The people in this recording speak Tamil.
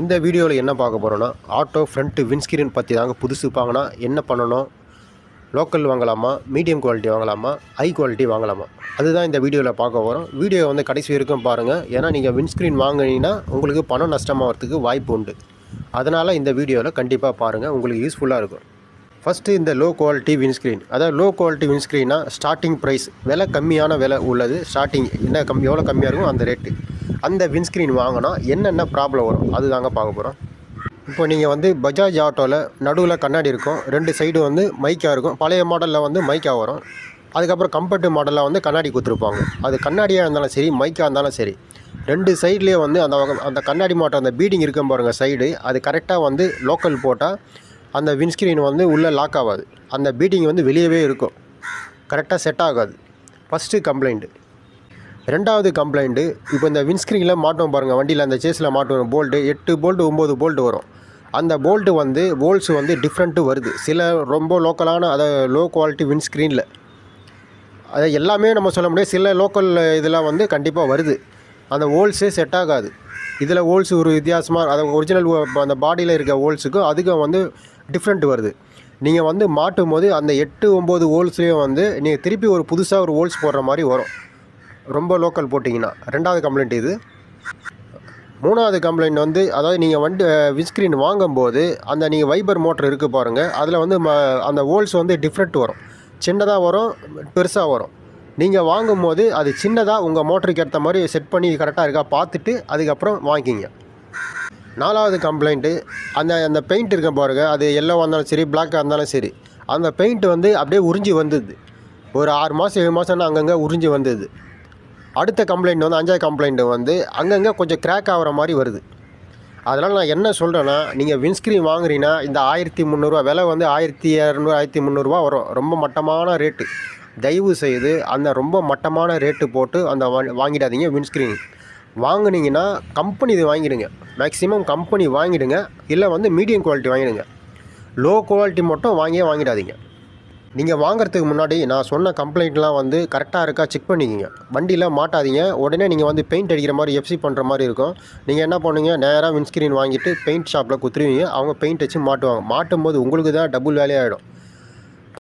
இந்த வீடியோவில் என்ன பார்க்க போகிறோன்னா ஆட்டோ ஃப்ரண்ட்டு வின்ஸ்கிரீன் பற்றி தாங்க புதுசு வாங்கினா என்ன பண்ணணும்? லோக்கல் வாங்கலாமா? மீடியம் குவாலிட்டி வாங்கலாமா? ஹை குவாலிட்டி வாங்கலாமா? அதுதான் இந்த வீடியோவில் பார்க்க போகிறோம் வீடியோ வந்து கடைசி வரைக்கும் பாருங்கள் ஏன்னா நீங்கள் வின்ஸ்க்ரீன் வாங்கினீங்கன்னா உங்களுக்கு பணம் நஷ்டமாகிறதுக்கு வாய்ப்பு உண்டு. அதனால் இந்த வீடியோவில் கண்டிப்பாக பாருங்கள் உங்களுக்கு யூஸ்ஃபுல்லாக இருக்கும். ஃபஸ்ட்டு இந்த லோ குவாலிட்டி விண்ஸ்க்ரீன் அதாவது லோ குவாலிட்டி விண்ஸ்க்ரீனா ஸ்டார்டிங் ப்ரைஸ் விலை கம்மியான விலை உள்ளது. ஸ்டார்டிங் என்ன கம் எவ்வளோ கம்மியாக இருக்கும் அந்த ரேட்டு அந்த விண்ஸ்க்ரீன் வாங்கினா என்னென்ன ப்ராப்ளம் வரும்? அது தாங்க பார்க்க போகிறோம் இப்போ நீங்கள் வந்து பஜாஜ் ஆட்டோவில் நடுவில் கண்ணாடி இருக்கும். ரெண்டு சைடு வந்து மைக்காக இருக்கும். பழைய மாடலில் வந்து மைக்காக வரும். அதுக்கப்புறம் கம்பெர்ட் மாடலில் வந்து கண்ணாடி கொடுத்துருப்பாங்க. அது கண்ணாடியாக இருந்தாலும் சரி மைக்காக இருந்தாலும் சரி ரெண்டு சைட்லேயே வந்து அந்த அந்த கண்ணாடி மாட்டம் அந்த பீடிங் இருக்கும் பாருங்கள் சைடு அது கரெக்டாக வந்து லோக்கல் போட்டால் அந்த விண்ஸ்க்ரீன் வந்து உள்ளே லாக் ஆகாது. அந்த பீட்டிங் வந்து வெளியவே இருக்கும். கரெக்டாக செட் ஆகாது. ஃபஸ்ட்டு கம்ப்ளைண்ட்டு ரெண்டாவது கம்ப்ளைண்ட்டு இப்போ இந்த விண்ஸ்க்ரீனில் மாட்டோம் பாருங்கள் வண்டியில் அந்த சேஸில் மாட்டுவோம். போல்ட்டு எட்டு போல்ட்டு ஒம்பது போல்ட்டு வரும். அந்த போல்ட்டு வந்து போல்ட்ஸ் வந்து டிஃப்ரெண்ட்டு வருது. சில ரொம்ப லோக்கலான அதை லோ குவாலிட்டி விண்ஸ்க்ரீனில் அதை எல்லாமே நம்ம சொல்ல முடியாது. சில லோக்கல் இதெல்லாம் வந்து கண்டிப்பாக வருது. அந்த ஹோல்ஸே செட் ஆகாது. இதில் ஹோல்ஸ் ஒரு வித்தியாசமாக அது ஒரிஜினல் அந்த பாடியில் இருக்க ஹோல்ஸுக்கும் அதுக்கும் வந்து டிஃப்ரெண்ட் வருது. நீங்கள் வந்து மாட்டும் போது அந்த எட்டு ஒம்பது ஹோல்ஸ்லேயும் வந்து நீங்கள் திருப்பி ஒரு புதுசாக ஒரு ஹோல்ஸ் போடுற மாதிரி வரும். ரொம்ப லோக்கல் போட்டிங்கன்னா ரெண்டாவது கம்ப்ளைண்ட் இது. மூணாவது கம்ப்ளைண்ட் வந்து அதாவது நீங்கள் வண்டி விண்ஸ்க்ரீன் வாங்கும்போது அந்த நீங்கள் வைபர் மோட்டர் இருக்குது பாருங்கள் அதில் வந்து ம அந்த ஹோல்ஸ் வந்து டிஃப்ரெண்ட் வரும். சின்னதாக வரும் பெருசாக வரும். நீங்கள் வாங்கும்போது அது சின்னதாக உங்கள் மோட்டருக்கு ஏற்ற மாதிரி செட் பண்ணி கரெக்டாக இருக்கா பார்த்துட்டு அதுக்கப்புறம் வாங்கிக்கிங்க நாலாவது கம்ப்ளைண்ட்டு அந்த அந்த பெயிண்ட் இருக்க பாருங்க அது எல்லோவாக இருந்தாலும் சரி பிளாக்காக இருந்தாலும் சரி அந்த பெயிண்ட் வந்து அப்படியே உறிஞ்சி வந்தது. ஒரு ஆறு மாதம் ஏழு மாதம்னா அங்கங்கே உறிஞ்சி வந்தது. அடுத்த கம்ப்ளைண்ட் வந்து அஞ்சாவது கம்ப்ளைண்ட் வந்து அங்கங்கே கொஞ்சம் கிராக் ஆகிற மாதிரி வருது. அதனால் நான் என்ன சொல்கிறேன்னா நீங்கள் வின்ஸ்க்ரீன் வாங்குறீங்கன்னா இந்த ஆயிரத்தி முந்நூறுரூவா விலை வந்து ஆயிரத்தி இரநூறு ஆயிரத்தி முந்நூறுரூவா வரும். ரொம்ப மட்டமான ரேட்டு தயவு செய்து அந்த ரொம்ப மட்டமான ரேட்டு போட்டு அந்த வாங்கிடாதீங்க வின்ஸ்க்ரீன் வாங்கினீங்கன்னா கம்பெனி இது வாங்கிடுங்க. மேக்ஸிமம் கம்பெனி வாங்கிடுங்க. இல்லை வந்து மீடியம் குவாலிட்டி வாங்கிடுங்க. லோ குவாலிட்டி மட்டும் வாங்கியே வாங்கிடாதீங்க. நீங்கள் வாங்குறதுக்கு முன்னாடி நான் சொன்ன கம்ப்ளைண்ட்லாம் வந்து கரெக்டாக இருக்கா செக் பண்ணிக்கிங்க. வண்டியில் மாட்டாதீங்க. உடனே நீங்கள் வந்து பெயிண்ட் அடிக்கிற மாதிரி எஃப்சி பண்ணுற மாதிரி இருக்கும். நீங்கள் என்ன பண்ணுவீங்க நேராக விண்ஸ்க்ரீன் வாங்கிட்டு பெயிண்ட் ஷாப்பில் குத்துருவீங்க. அவங்க பெயிண்ட் வச்சு மாட்டுவாங்க. மாட்டும் போது உங்களுக்கு தான் டபுள் வேலையாகிடும்